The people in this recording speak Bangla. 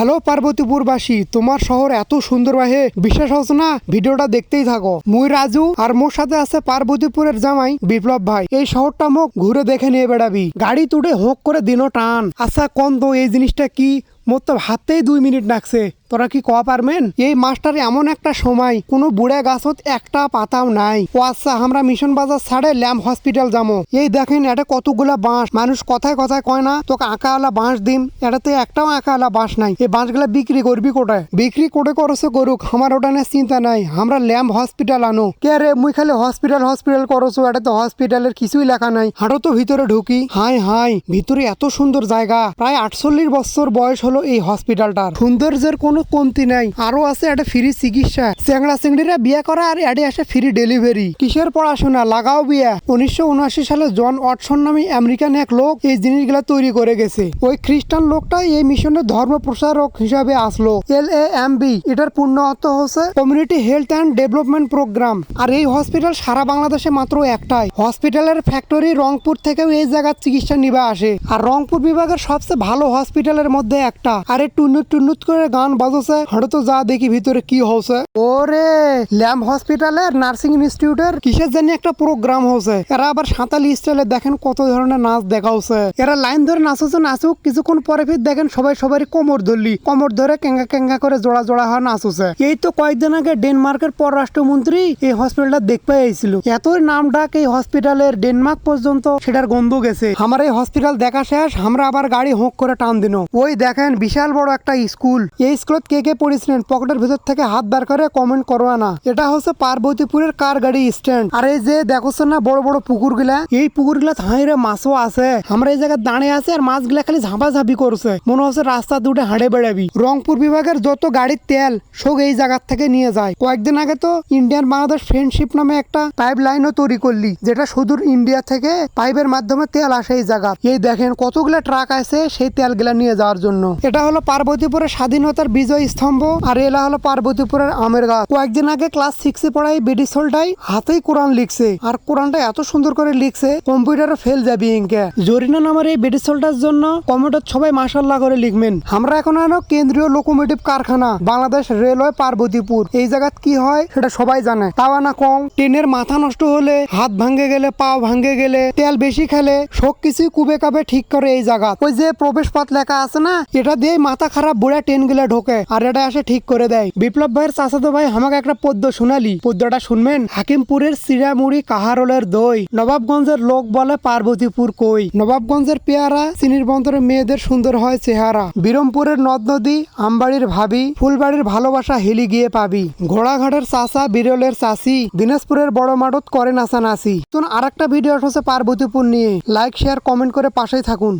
হ্যালো পার্বতীপুরবাসী, তোমার শহর এত সুন্দর বাহে বিশ্বাস হচ্ছে না? ভিডিওটা দেখতেই থাকো। মুই রাজু আর মোর সাথে আছে পার্বতীপুরের জামাই বিপ্লব ভাই। এই শহরটা মোক ঘুরে দেখে নিয়ে বেড়াবি। গাড়ি তুড়ে হোক করে দিনও টান। আচ্ছা কন তো এই জিনিসটা কি? মোর তো হাতেই দুই মিনিট লাগছে। তোরা কি কওয়া পারবেন? এই মাস্টার এমন একটা সময়, কোনো বুড়ে গাছত একটা পাতাও নাই। ও আচ্ছা আমরা মিশন বাজার ছাড়ে ল্যাম্প হসপিটাল যাব। এই দেখেন এটা কতগুলা বাঁশ। মানুষ কথায় কথায় কয় না, তোকে আঁকাওয়ালা বাঁশ দিম। এটাতে একটাও আঁকাওয়ালা বাঁশ নাই। এই বাঁশগুলা বিক্রি করবি কোটায় বিক্রি করে করছে করুক আমার ওটা নিয়ে চিন্তা নাই। আমরা ল্যাম্প হসপিটাল আনো। কে রে, মুই খালি হসপিটাল হসপিটাল করছ এটা তো হসপিটালের কিছুই লেখা নাই। হাঁটো তো ভিতরে ঢুকি। হাই হাই ভিতরে এত সুন্দর জায়গা। প্রায় আটচল্লিশ বছর বয়স হলো এই হসপিটালটার। সৌন্দর্যের কোনো কমতি নাই। আরও আছে একটা ফ্রি চিকিৎসা। চেংড়া চেংড়িরা বিয়ে করা আর এডে আসে ফ্রি ডেলিভারি। কিসের পড়াশোনা? লাগাও বিয়া। উনিশশো উনআশি সালে জন অটসন নামে আমেরিকান এক লোক এই জিনিসগুলা তৈরি করে গেছে। ওই খ্রিস্টান লোকটা এই মিশনের ধর্ম প্রসারক হিসাবে আসলো। L A M B. এটার পূর্ণ অর্থ হচ্ছে community health and development program আর এই হসপিটাল সারা বাংলাদেশে মাত্র একটাই। হসপিটালের ফ্যাক্টরি রংপুর থেকেও এই জায়গার চিকিৎসা নিবে আসে। আর রংপুর বিভাগের সবচেয়ে ভালো হসপিটালের মধ্যে একটা। আরে টুনুত টুনুত করে গান বাজছে হঠাৎ তো যা দেখি ভিতরে কি হচ্ছে ওরে ল্যাম্প হসপিটালের নার্সিং ইনস্টিটিউটের? কিসের জানি একটা প্রোগ্রাম হচ্ছে এরা আবার সাঁতালি স্টাইলে দেখেন কত ধরনের নাচ দেখা হচ্ছে। এরা লাইন ধরে নাচছে নাচুক কিছুক্ষণ পরে ফির দেখেন সবাই সবারই কোমর ধরলি। কোমর ধরে কেঙ্গা কেঙ্গা করে জোড়া জোড়া নাচছে। এই তো কয়েকদিন আগে ডেনমার্কের পররাষ্ট্রমন্ত্রী এই হসপিটালটা দেখতে এসেছিল এতই নাম ডাক এই হসপিটালের ডেনমার্ক পর্যন্ত সেটার গন্ধ গেছে। আমার এই হসপিটাল দেখা শেষ আমরা আবার গাড়ি হোক করে টান দিন। ওই দেখেন বিশাল বড় একটা স্কুল এই স্কুলত কে কে পড়েছিলেন? পকেটের ভিতর থেকে হাত বার করে কমেন্ট করবা না। এটা হচ্ছে পার্বতীপুরের কার গাড়ি স্ট্যান্ড আর এই যে দেখছ না, বড় বড় পুকুরগুলা এই পুকুরগুলা থাইরে মাছও আছে। আমরা এই জায়গায় দাঁড়িয়ে আছে আর মাছগুলা খালি ঝাঁপাঝাঁপি করছে। মনে হচ্ছে রাস্তা দুটো হাঁড়ে বেড়াবি। রংপুর বিভাগের যত গাড়ির তেল, সব এই জায়গার থেকে নিয়ে যায়। কয়েকদিন আগে তো ইন্ডিয়ান বাংলাদেশ ফ্রেন্ডশিপ নামে একটা পাইপ লাইনও তৈরি করলি, যেটা সুদূর ইন্ডিয়া থেকে পাইপের মাধ্যমে তেল আসে এই জায়গা এই দেখেন কতগুলা ট্রাক আছে সেই তেলগুলা নিয়ে যাওয়ার জন্য। এটা হলো পার্বতীপুরের স্বাধীনতার বিজয় স্তম্ভ আর এলা হলো পার্বতীপুরের আমের গাছ। কয়েকদিন আগে ক্লাস সিক্সে পড়াই বেডি সোলটাই হাতেই কোরআন লিখছে। আর কোরআনটা এত সুন্দর করে লিখছে, কম্পিউটারে ফেল যাবি ইনকে। জরিনা নামের এই বেডি জন্য কম্পিউটার সবাই মাসাল্লাহ করে লিখবেন। আমরা এখন আনো কেন্দ্রীয় লোকোমোটিভ কারখানা, বাংলাদেশ রেলওয়ে পার্বতীপুর। এই জায়গাত কি হয় সেটা সবাই জানে। তাও না কম ট্রেনের মাথা নষ্ট হলে হাত ভাঙ্গে গেলে পা ভাঙ্গে গেলে, তেল বেশি খেলে সব কিছুই কুবে কাবে ঠিক করে এই জায়গা ওই যে প্রবেশ পথ লেখা আছে না, এটা দিয়ে মাথা খারাপ বুড়া ট্রেনগুলা ঢোকে। আর এটা এসে ঠিক করে দেয়। বিপ্লব ভাইয়ের চাচাতো ভাই আমাকে একটা পদ্য শোনালি। পদ্যটা শুনবেন? হাকিমপুরের সিরামুড়ি কাহারোলের দই। নবাবগঞ্জের লোক বলে পার্বতীপুর কই। নবাবগঞ্জের পেয়ারা, চিনির বন্দরের মেয়েদের সুন্দর হয় চেহারা। বিরমপুরের নদ নদী আমবাড়ির ভাবি, ফুলবাড়ির ভালোবাসা হেলি গিয়ে পাবি। ঘোড়াঘাটের চাষা বিরলের চাষি দিনাজপুরের বড় মাঠত করে নাচা নাচি আর একটা ভিডিও হচ্ছে পার্বতীপুর নিয়ে। লাইক, শেয়ার, কমেন্ট করে পাশেই থাকুন।